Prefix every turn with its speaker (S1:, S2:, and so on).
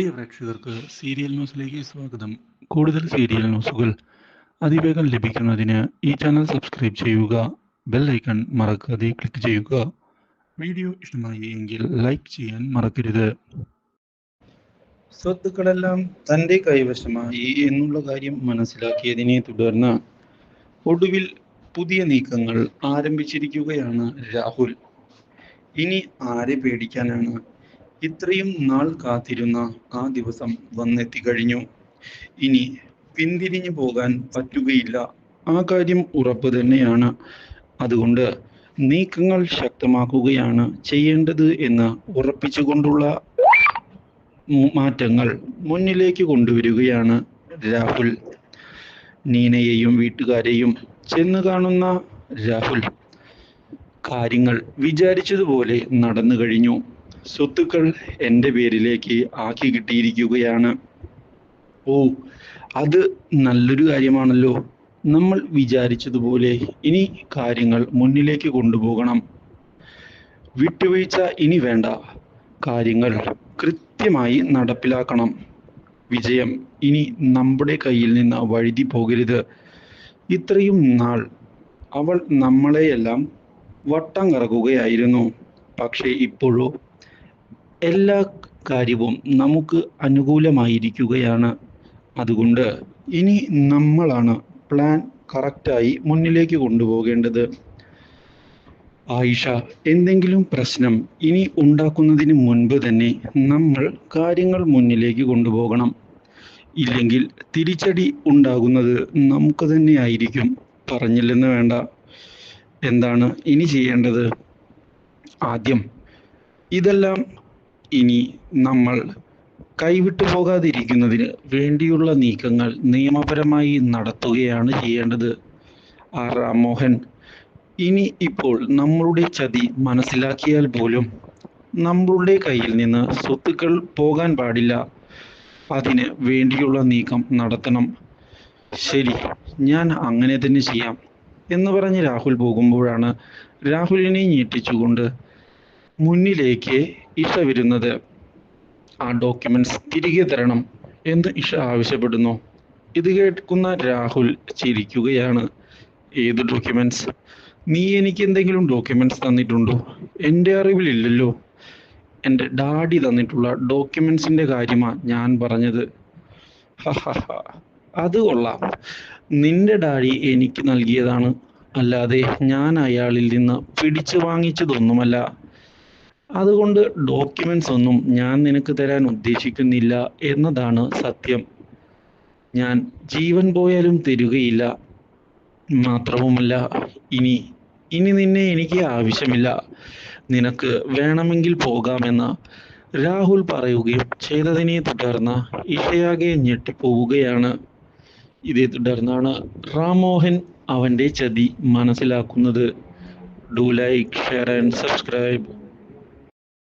S1: പ്രിയ പ്രേക്ഷകർക്ക് സീരിയൽ ന്യൂസിലേക്ക് സ്വാഗതം. കൂടുതൽ സീരിയൽ ന്യൂസുകൾ അതിവേഗം ലഭിക്കുന്നതിന് ഈ ചാനൽ സബ്സ്ക്രൈബ് ചെയ്യുക ബെൽ ഐക്കൺ മറക്കാതെ ക്ലിക്ക് ചെയ്യുക. വീഡിയോ ഇഷ്ടമായി എങ്കിൽ ലൈക്ക് ചെയ്യാൻ മറക്കരുത്. സ്വത്തുക്കളെല്ലാം തന്റെ കൈവശമായി എന്നുള്ള കാര്യം മനസ്സിലാക്കിയതിനെ തുടർന്ന് ഒടുവിൽ പുതിയ നീക്കങ്ങൾ ആരംഭിച്ചിരിക്കുകയാണ് രാഹുൽ. ഇനി ആരെ പേടിക്കാനാണ് ഇത്രയും നാൾ കാത്തിരുന്ന ആ ദിവസം വന്നെത്തി കഴിഞ്ഞു. ഇനി പിന്തിരിഞ്ഞു പോകാൻ പറ്റുകയില്ല. ആ കാര്യം ഉറപ്പ് തന്നെയാണ്. അതുകൊണ്ട് നീക്കങ്ങൾ ശക്തമാക്കുകയാണ് ചെയ്യേണ്ടത് എന്ന് ഉറപ്പിച്ചുകൊണ്ടുള്ള മാറ്റങ്ങൾ മുന്നിലേക്ക് കൊണ്ടുവരികയാണ് രാഹുൽ. നീനയെയും വീട്ടുകാരെയും ചെന്ന് കാണുന്ന രാഹുൽ കാര്യങ്ങൾ വിചാരിച്ചതുപോലെ നടന്നു കഴിഞ്ഞു. സ്വത്തുക്കൾ എന്റെ പേരിലേക്ക് ആക്കി കിട്ടിയിരിക്കുകയാണ്. ഓ അത് നല്ലൊരു കാര്യമാണല്ലോ. നമ്മൾ വിചാരിച്ചതുപോലെ ഇനി കാര്യങ്ങൾ മുന്നിലേക്ക് കൊണ്ടുപോകണം. വിട്ടുവീഴ്ച ഇനി വേണ്ട. കാര്യങ്ങൾ കൃത്യമായി നടപ്പിലാക്കണം. വിജയം ഇനി നമ്മുടെ കയ്യിൽ നിന്ന് വഴുതി പോകരുത്. ഇത്രയും നാൾ അവൾ നമ്മളെയെല്ലാം വട്ടം കറക്കുകയായിരുന്നു. പക്ഷേ ഇപ്പോഴോ എല്ലാ കാര്യവും നമുക്ക് അനുകൂലമായിരിക്കുകയാണ്. അതുകൊണ്ട് ഇനി നമ്മളാണ് പ്ലാൻ കറക്റ്റായി മുന്നിലേക്ക് കൊണ്ടുപോകേണ്ടത്. ആയിഷ എന്തെങ്കിലും പ്രശ്നം ഇനി ഉണ്ടാക്കുന്നതിന് മുൻപ് തന്നെ നമ്മൾ കാര്യങ്ങൾ മുന്നിലേക്ക് കൊണ്ടുപോകണം. ഇല്ലെങ്കിൽ തിരിച്ചടി ഉണ്ടാകുന്നത് നമുക്ക് തന്നെ ആയിരിക്കും. പറഞ്ഞില്ലെന്ന് വേണ്ട. എന്താണ് ഇനി ചെയ്യേണ്ടത്? ആദ്യം ഇതെല്ലാം ഇനി നമ്മൾ കൈവിട്ടു പോകാതിരിക്കുന്നതിന് വേണ്ടിയുള്ള നീക്കങ്ങൾ നിയമപരമായി നടത്തുകയാണ് ചെയ്യേണ്ടത്. ആർ. രാമോഹൻ ഇനി ഇപ്പോൾ നമ്മളുടെ ചതി മനസ്സിലാക്കിയാൽ പോലും നമ്മളുടെ കയ്യിൽ നിന്ന് സ്വത്തുക്കൾ പോകാൻ പാടില്ല. അതിന് വേണ്ടിയുള്ള നീക്കം നടത്തണം. ശരി ഞാൻ അങ്ങനെ തന്നെ ചെയ്യാം എന്ന് പറഞ്ഞ് രാഹുൽ പോകുമ്പോഴാണ് രാഹുലിനെ ഞെട്ടിച്ചുകൊണ്ട് മുന്നിലേക്ക് ഇഷ വരുന്നത്. ആ ഡോക്യുമെന്റ്സ് തിരികെ തരണം എന്ന് ഇഷ ആവശ്യപ്പെടുന്നു. ഇത് കേൾക്കുന്ന രാഹുൽ ചിരിക്കുകയാണ്. ഏത് ഡോക്യുമെന്റ്സ് നീ എനിക്ക് എന്തെങ്കിലും ഡോക്യുമെന്റ്സ് തന്നിട്ടുണ്ടോ? എന്റെ അറിവിലില്ലല്ലോ. എന്റെ ഡാഡി തന്നിട്ടുള്ള ഡോക്യുമെന്റ്സിന്റെ കാര്യമാണ് ഞാൻ പറഞ്ഞത്. അത് കൊള്ളാം. നിന്റെ ഡാഡി എനിക്ക് നൽകിയതാണ്. അല്ലാതെ ഞാൻ അയാളിൽ നിന്ന് പിടിച്ചു വാങ്ങിച്ചതൊന്നുമല്ല. അതുകൊണ്ട് ഡോക്യുമെന്റ്സ് ഒന്നും ഞാൻ നിനക്ക് തരാൻ ഉദ്ദേശിക്കുന്നില്ല എന്നതാണ് സത്യം. ഞാൻ ജീവൻ പോയാലും തരുകയില്ല. മാത്രവുമല്ല ഇനി ഇനി നിന്നെ എനിക്ക് ആവശ്യമില്ല. നിനക്ക് വേണമെങ്കിൽ പോകാമെന്ന് രാഹുൽ പറയുകയും ചെയ്തതിനെ തുടർന്ന് ഇഷയാകെ ഞെട്ടിപ്പോവുകയാണ്. ഇതേ തുടർന്നാണ് റാമോഹൻ അവന്റെ ചതി മനസ്സിലാക്കുന്നത്. Do like share and subscribe